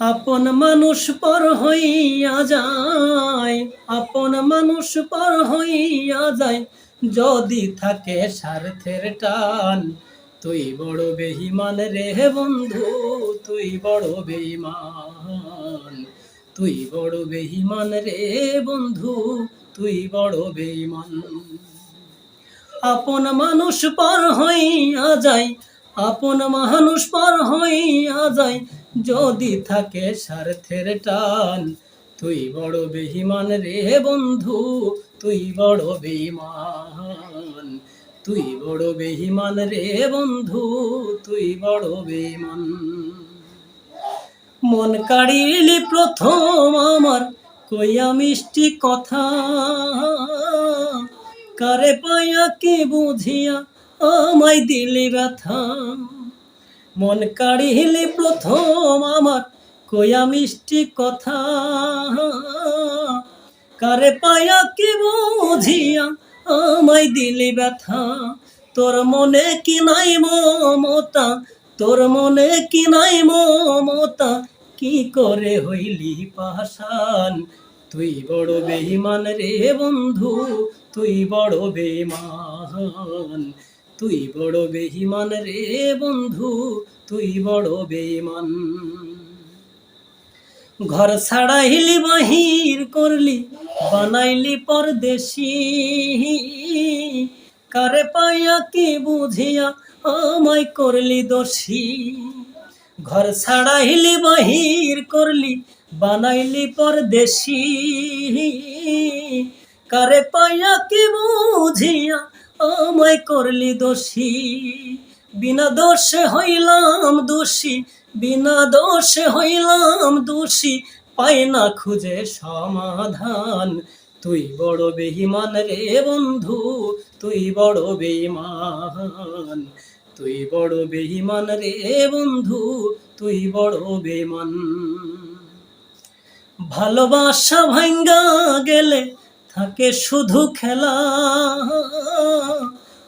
আপন মানুষ পর হইয়া যায়, আপন মানুষ পর হইয়া যায়। যদি থাকে স্বার্থের টান, তুই বড় বেহিমান রে বন্ধু, তুই বড় বেইমান তুই বড় বেহিমান রে বন্ধু, তুই বড় বেইমান আপন মানুষ পর হইয়া যায়, আপন মানুষ পর হইয়া যায় যদি থাকে স্বার্থের টান, তুই বড় বেহিমান রে বন্ধু, তুই বড় বেইমান তুই বড় বেহিমান রে বন্ধু, তুই বড় বেইমান মন কাড়িলি প্রথম আমার কইয়া মিষ্টি কথা? কারে পায়া কি বুঝিয়া আমায় দিলি ব্যথা? মন কাড়িলি প্রথম আমার কইয়া মিষ্টি কথা। কারে পায়া কি বুঝিয়া আমায় দিলি ব্যথা? তোর মনে কি নাই মমতা? তোর মনে কি নাই মমতা? কি করে হইলি পাশান তুই বড় বেইমান রে বন্ধু, তুই বড় বেইমান তুই বড় বেহিমান রে বন্ধু, তুই বড় বেইমান ঘর ছাড়াইলি বাহির করলি, বানাইলি পরদেশি। কারে পাইয়া কি বুঝিয়া আমায় করলি দোষী? ঘর ছাড়াইলি বাহির করলি, বানাইলি পরদেশি। কারে পাইয়া কি বুঝিয়া আমায় করলি দোষী। বিনা দোষে হইলাম দোষী, বিনা দোষে হইলাম দোষী। পাই না খুঁজে সমাধান। তুই বড় বেহিমান রে বন্ধু, তুই বড় বেইমান তুই বড় বেহিমান রে বন্ধু, তুই বড় বেমান ভালোবাসা ভাঙ্গা গেলে থাকে শুধু খেলা।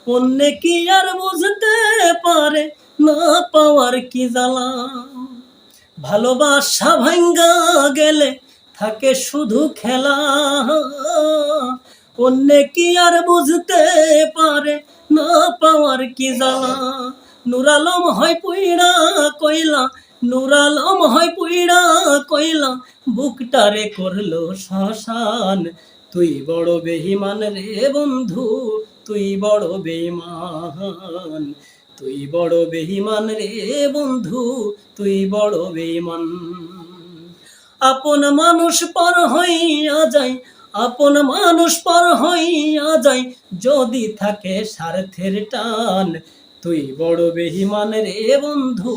অন্য কি আর বুঝতে পারে, না পাওয়ার কি জ্বালা? ভালোবাসা ভাঙ্গা গেলে থাকে শুধু খেলা। অন্য কি আর বুঝতে পারে, না পাওয়ার কি জ্বালা? নুরালম হয় পুইড়া কইলা, নুরালম হয় পুইড়া কইলা, বুকটারে করল শ্মশান। তুই বড় বেহিমান রে বন্ধু, তুই বড় বেইমান তুই বড় বেহিমান রে বন্ধু, তুই বড় বেইমান আপন মানুষ পর হইয়া যায় আপন মানুষ পর হইয়া যায় যদি থাকে স্বার্থের টান। তুই বড় বেহিমান রে বন্ধু,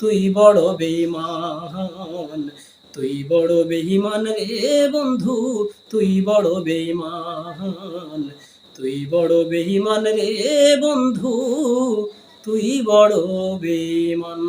তুই বড় বেইমান তুই বড় বেহিমান রে বন্ধু, তুই বড় বেঈমান। তুই বড় বেহিমান রে বন্ধু, তুই বড় বেইমান